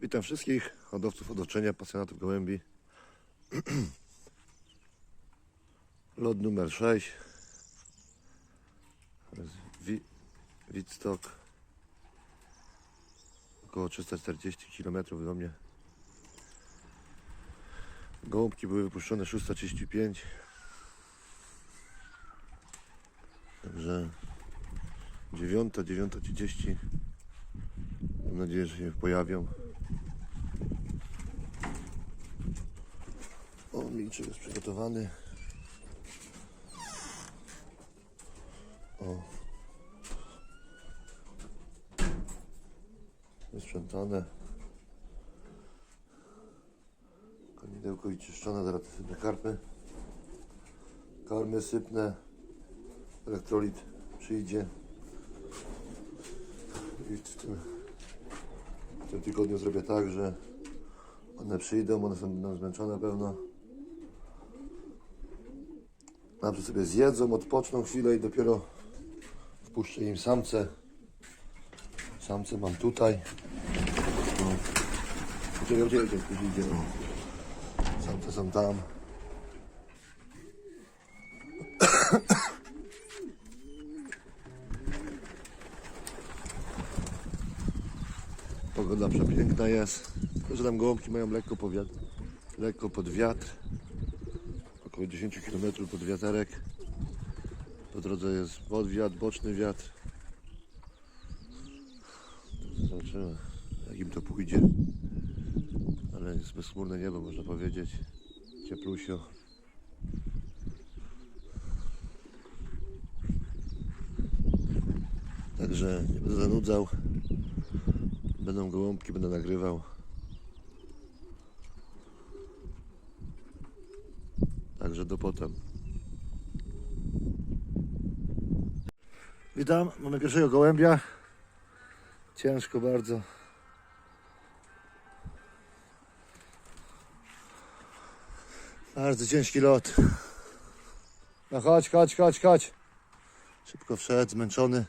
Witam wszystkich hodowców, hodowczenia, pasjonatów gołębi. Lot numer 6. To jest Wi- Wittstock. Około 340 km do mnie. Gołąbki były wypuszczone 6.35. Także 9, 9.30. Mam nadzieję, że się pojawią. O, milczek jest przygotowany. O. Wysprzątane. Konidełko i czyszczone, zaraz sypnę karpy. Karmy sypnę. Elektrolit przyjdzie. I w tym, w tym tygodniu zrobię tak, że one przyjdą, one są zmęczone pełno. Najpierw sobie zjedzą, odpoczną chwilę i dopiero wpuszczę im samce. Samce mam tutaj. No. Gdzie, gdzie, gdzie, gdzie idzie? O. Samce są tam. Pogoda przepiękna jest. Tylko, że tam gołąbki mają lekko, pod wiatr, lekko pod wiatr. Około 10 km pod wiaterek. Po drodze jest podwiat, boczny wiatr. Zobaczymy, jak im to pójdzie. Ale jest bezchmurne niebo, można powiedzieć. Cieplusio. Także nie będę zanudzał. Będą gołąbki, będę nagrywał. Także do potem. Witam, mamy pierwszego gołębia. Ciężko bardzo. Bardzo ciężki lot. No chodź, chodź, chodź, chodź. Szybko wszedł, zmęczony.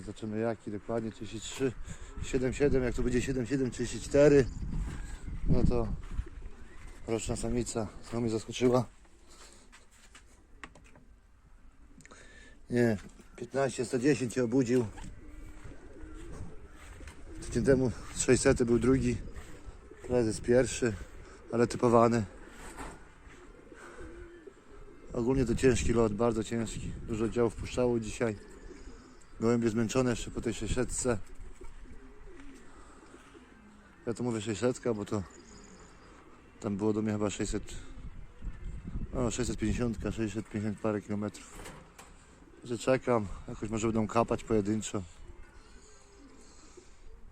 Teraz zobaczymy jaki dokładnie 33, 77, jak to będzie 77, 34 no to roczna samica znowu mnie zaskoczyła. Nie 15, 110 się obudził. Tydzień temu 600 był drugi jest pierwszy ale typowany. Ogólnie to ciężki lot, bardzo ciężki. Dużo działów puszczało dzisiaj Gołębie zmęczone jeszcze po tej 600. Ja to mówię 600, bo to tam było do mnie chyba 600, no 650, 650 parę kilometrów. Że czekam, jakoś może będą kapać pojedynczo.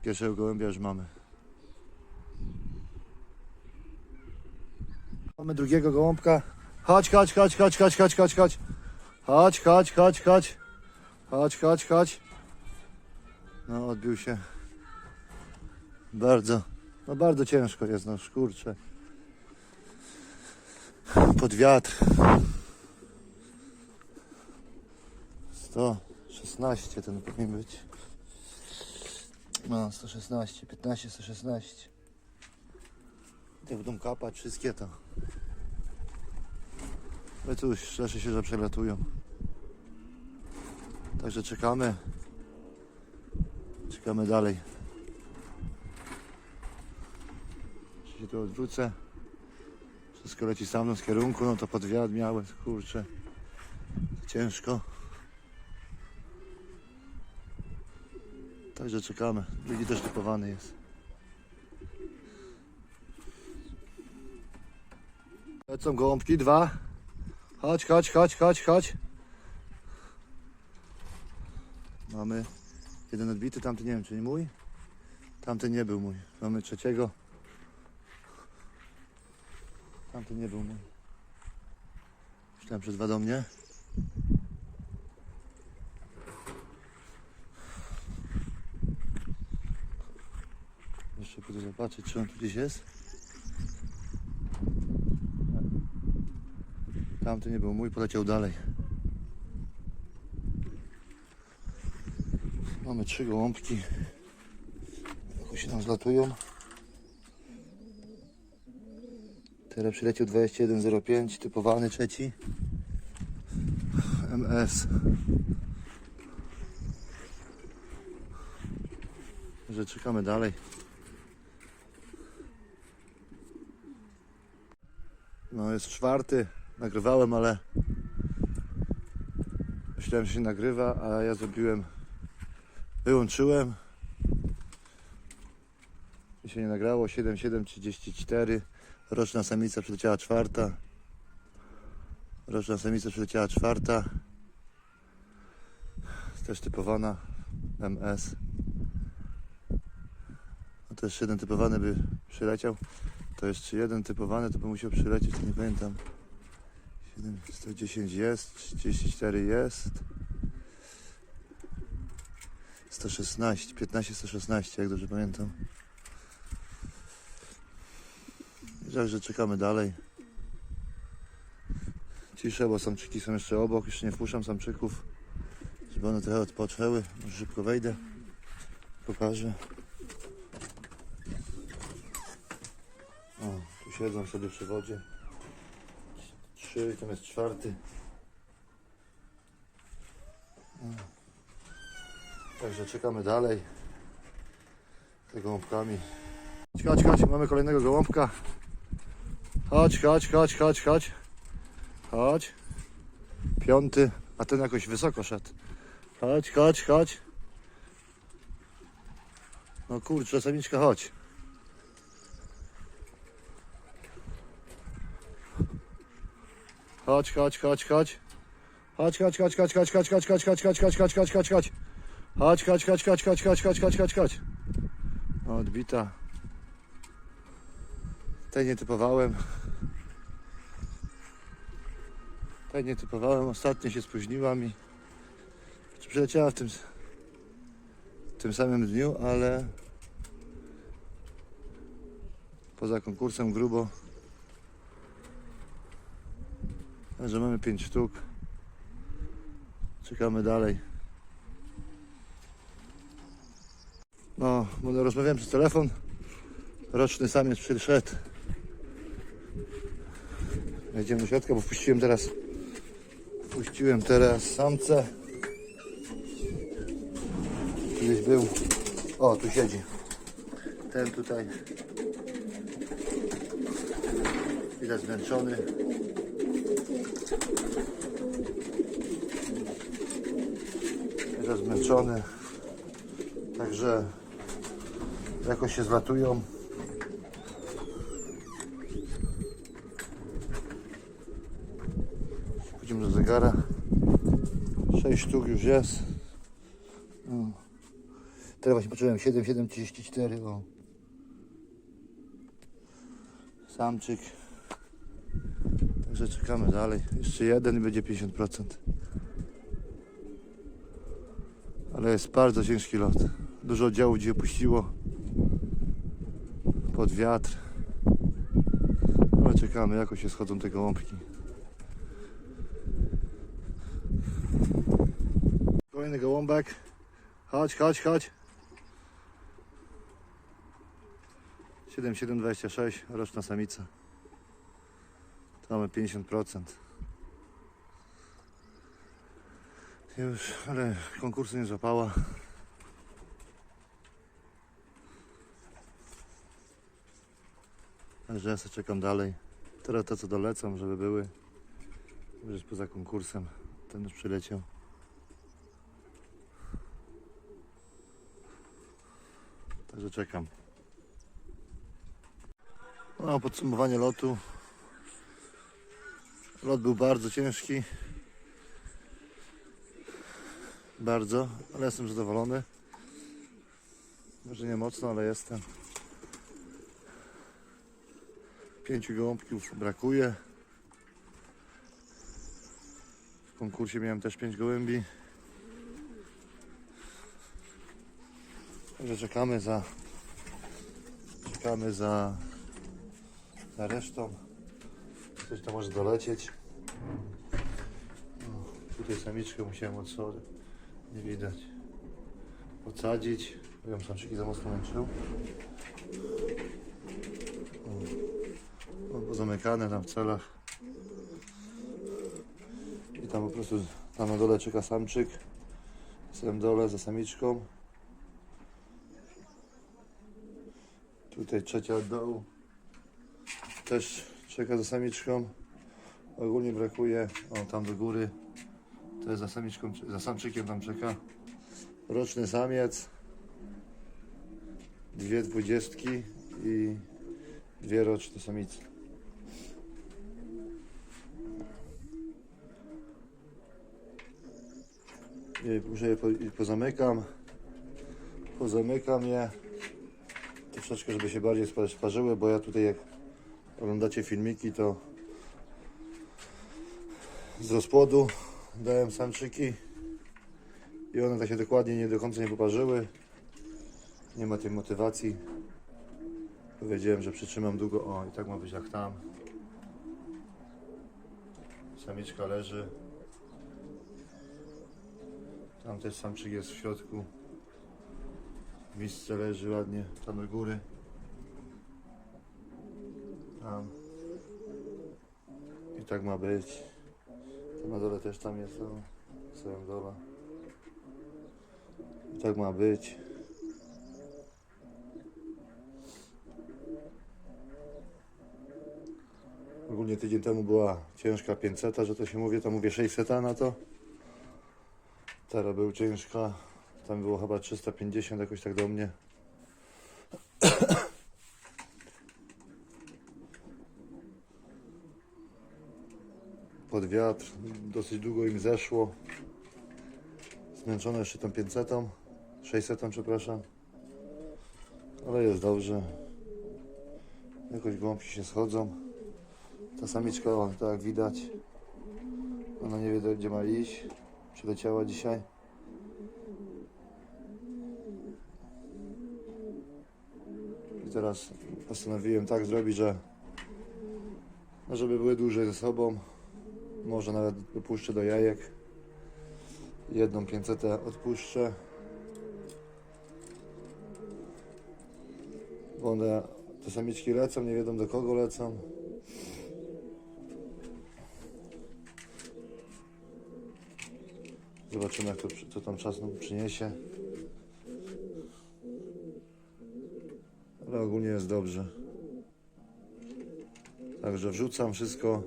Pierwszego gołębia już mamy. Mamy drugiego gołąbka. Chodź, chodź, chodź, chodź, chodź, chodź, chodź, chodź. Chodź, chodź, chodź, chodź. Chodź, chodź, chodź. No, odbił się. Bardzo, no bardzo ciężko jest, no szkurcze. Pod wiatr. 116 ten powinien być. No, 116, 15, 116. Te będą kapać wszystkie to. No cóż, cieszę się, że przelatują. Także czekamy. Czekamy dalej. Jeśli się tu odwrócę, wszystko leci sam z kierunku, no to pod wiatr miały, kurczę. Ciężko. Także czekamy. Drugi też typowany jest. Lecą gołąbki, dwa. Chodź, chodź, chodź, chodź, chodź. Mamy jeden odbity, tamten nie wiem czy nie mój. Tamten nie był mój. Mamy trzeciego. Tamten nie był mój. Myślałem, że dwa do mnie. Jeszcze pójdę zobaczyć, czy on tu gdzieś jest. Tamten nie był mój, poleciał dalej. Mamy trzy gołąbki. Jakoś się nam zlatują. Teraz przyleciał 2105, typowany trzeci. MS. Że czekamy dalej. No jest czwarty. Nagrywałem, ale myślałem, że się nagrywa, a ja zrobiłem wyłączyłem. I się nie nagrało. 7734 roczna samica przyleciała czwarta. Roczna samica przyleciała czwarta. Też typowana MS no jeszcze jeden typowany by przyleciał. To jeszcze jeden typowany to by musiał przylecieć nie pamiętam. 7, 110 jest 34 jest 116, 15, 116, jak dobrze pamiętam. Także czekamy dalej. Ciszę, bo samczyki są jeszcze obok. Jeszcze nie wpuszczam samczyków, żeby one trochę odpoczęły. Może szybko wejdę. Pokażę. O, tu siedzą sobie przy wodzie. Trzy, tam jest czwarty. Także czekamy dalej. Te gołąbkami. Chodź, chodź, mamy kolejnego gołąbka. Chodź, chodź, chodź, chodź, chodź. Chodź. Piąty, a ten jakoś wysoko szedł. Chodź, chodź, chodź. No kurczę, samiczka, chodź. Chodź, chodź, chodź, chodź. Chodź, chodź, chodź, chodź, chodź, chodź, chodź, chodź, chodź, chodź, chodź, chodź, chodź, chodź, chodź. Chodź, chodź, chodź, chodź, chodź, chodź, chodź, chodź, chodź. Odbita. Tej nie typowałem. Tej nie typowałem. Ostatnio się spóźniła mi. Przyleciała w tym, w tym samym dniu, ale poza konkursem grubo. Także mamy 5 sztuk. Czekamy dalej. No, bo rozmawiałem przez telefon. Roczny samiec przyszedł. Wejdziemy do środka, bo wpuściłem teraz wpuściłem teraz samce. Gdzieś był. O, tu siedzi. Ten tutaj. Widać zmęczony. Widać zmęczony. Także jakoś się zlatują. Chodzimy do zegara. 6 sztuk już jest. No. Teraz właśnie poczułem 7,734. O. Samczyk. Także czekamy dalej. Jeszcze jeden i będzie 50%. Ale jest bardzo ciężki lot. Dużo oddziałów dzisiaj opuściło. Pod wiatr. Ale czekamy, jakoś się schodzą te gołąbki. Kolejny gołąbek. Chodź, chodź, chodź. 7726, roczna samica. Tu mamy 50%. Już, ale konkursu nie złapała. Także ja sobie czekam dalej. Teraz to co dolecą, żeby były. Już poza konkursem. Ten już przyleciał. Także czekam. No, podsumowanie lotu. Lot był bardzo ciężki. Bardzo, ale jestem zadowolony. Może nie mocno, ale jestem. Pięciu gołąbków brakuje. W konkursie miałem też pięć gołębi. Także czekamy za czekamy za, za resztą. Coś tam może dolecieć. O, tutaj samiczkę musiałem odsłonić. Nie widać. odsadzić. Ją samczyki za mocno męczył. Pozamykane tam w celach. I tam po prostu tam na dole czeka samczyk. Jestem dole za samiczką. Tutaj trzecia od dołu. Też czeka za samiczką. Ogólnie brakuje. O, tam do góry. To jest za samiczką, za samczykiem tam czeka. Roczny samiec. Dwie dwudziestki i dwie roczne samice. I Później je pozamykam. Pozamykam je. Troszeczkę, żeby się bardziej spa- sparzyły, bo ja tutaj jak oglądacie filmiki, to z rozpłodu dałem samczyki i one tak się dokładnie nie do końca nie poparzyły. Nie ma tej motywacji. Powiedziałem, że przytrzymam długo. O, i tak ma być jak tam. Samiczka leży. Tam też samczyk jest w środku. W misce leży ładnie, tam do góry. Tam. I tak ma być. Tam na dole też tam jest, o, swoją dole. I tak ma być. Ogólnie tydzień temu była ciężka 500, że to się mówi, to mówię 600 na to. Teraz był ciężka. Tam było chyba 350 jakoś tak do mnie. Pod wiatr. Dosyć długo im zeszło. Zmęczone jeszcze tą 500. 600 przepraszam. Ale jest dobrze. Jakoś gąbki się schodzą. Ta samiczka, tak jak widać. Ona nie wie gdzie ma iść. Przyleciała dzisiaj. I teraz postanowiłem tak zrobić, że no żeby były dłużej ze sobą. Może nawet dopuszczę do jajek. Jedną 500 odpuszczę. Bo one, te samiczki lecą, nie wiedzą do kogo lecą. Zobaczymy, jak to, co tam czas nam przyniesie. Ale ogólnie jest dobrze. Także wrzucam wszystko.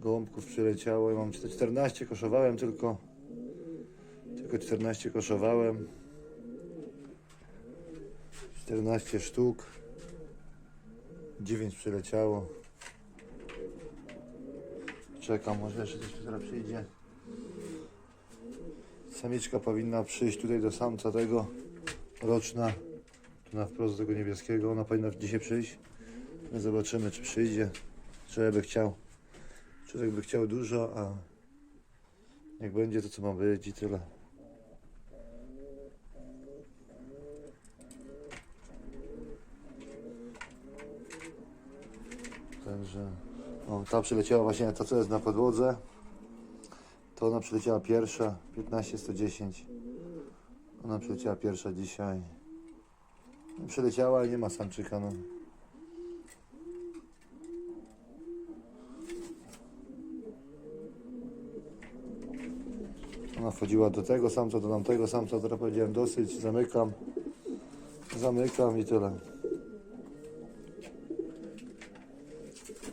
Gołąbków przyleciało. Ja mam 14 koszowałem tylko. Tylko 14 koszowałem. 14 sztuk. 9 przyleciało. Czekam, może jeszcze coś tu przyjdzie. Samiczka powinna przyjść tutaj do samca tego roczna. Tu na wprost tego niebieskiego. Ona powinna dzisiaj przyjść. My zobaczymy, czy przyjdzie. Czy by chciał. Człowiek by chciał dużo, a jak będzie to co ma być i tyle. Także o, ta przyleciała właśnie, ta co jest na podłodze. To ona przyleciała pierwsza, 15-110. Ona przyleciała pierwsza dzisiaj. No, Przyleciała i nie ma samczyka. No. Ona wchodziła do tego samca, do tamtego samca, teraz powiedziałem dosyć, zamykam. Zamykam i tyle.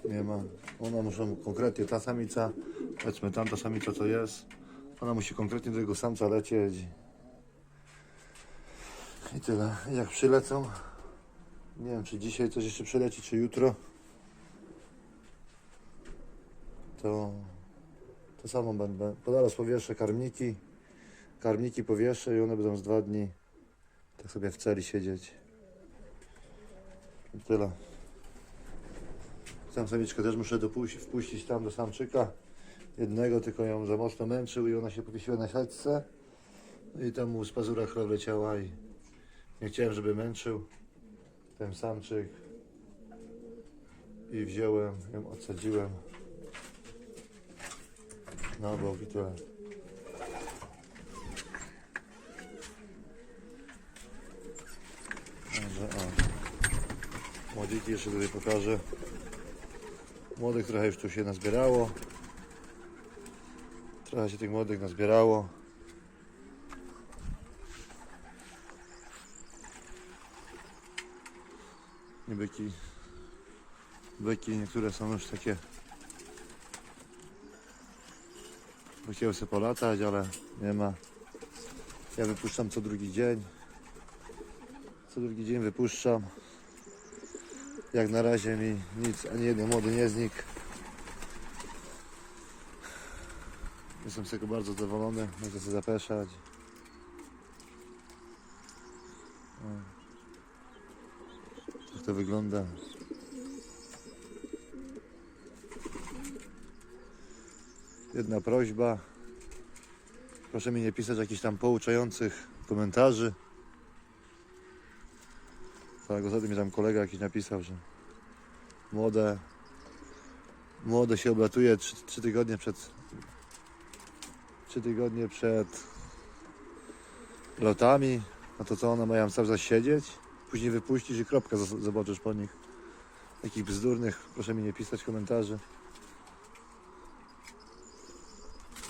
Nie ma. Ona muszą konkretnie, ta samica, powiedzmy tamta samica co jest, ona musi konkretnie do tego samca lecieć. I tyle. Jak przylecą, nie wiem czy dzisiaj coś jeszcze przyleci, czy jutro, to to samo będę. Podaraz powieszę karmniki, karmniki powieszę i one będą z dwa dni tak sobie w celi siedzieć. I tyle. Tam samiczkę też muszę dopuścić, wpuścić tam do samczyka. Jednego tylko ją za mocno męczył i ona się powiesiła na siatce. No I tam mu z pazura krew leciała i nie chciałem, żeby męczył ten samczyk. I wziąłem, ją odsadziłem na bok i tyle. Także o. Młodziki jeszcze tutaj pokażę. Młodych trochę już tu się nazbierało. Trochę się tych młodych nazbierało. I byki, byki niektóre są już takie chciał sobie polatać, ale nie ma. Ja wypuszczam co drugi dzień. Co drugi dzień wypuszczam. Jak na razie mi nic, ani jeden młody nie znikł. Jestem z tego bardzo zadowolony. Mogę sobie zapeszać. Tak to wygląda. Jedna prośba. Proszę mi nie pisać jakichś tam pouczających komentarzy. Tak, ostatnio mi tam kolega jakiś napisał, że młode, młode się oblatuje trzy, trzy tygodnie przed trzy tygodnie przed lotami. No to co one mają cały czas siedzieć? Później wypuścisz i kropkę zobaczysz po nich. Takich bzdurnych, proszę mi nie pisać komentarzy.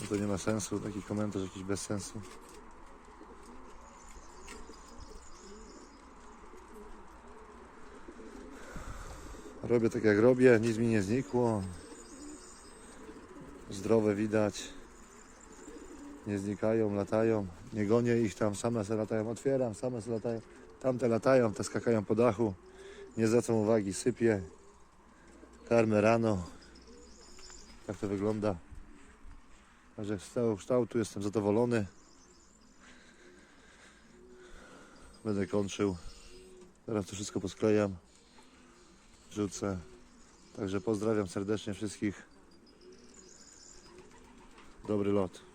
No to nie ma sensu, taki komentarz jakiś bez sensu. Robię tak jak robię, nic mi nie znikło. Zdrowe widać. Nie znikają, latają. Nie gonię ich tam, same se latają. Otwieram, same se latają. Tamte latają, te skakają po dachu. Nie zwracam uwagi, sypię. Karmę rano. Tak to wygląda. Także z całego kształtu jestem zadowolony. Będę kończył. Teraz to wszystko posklejam. Także pozdrawiam serdecznie wszystkich. Dobry lot.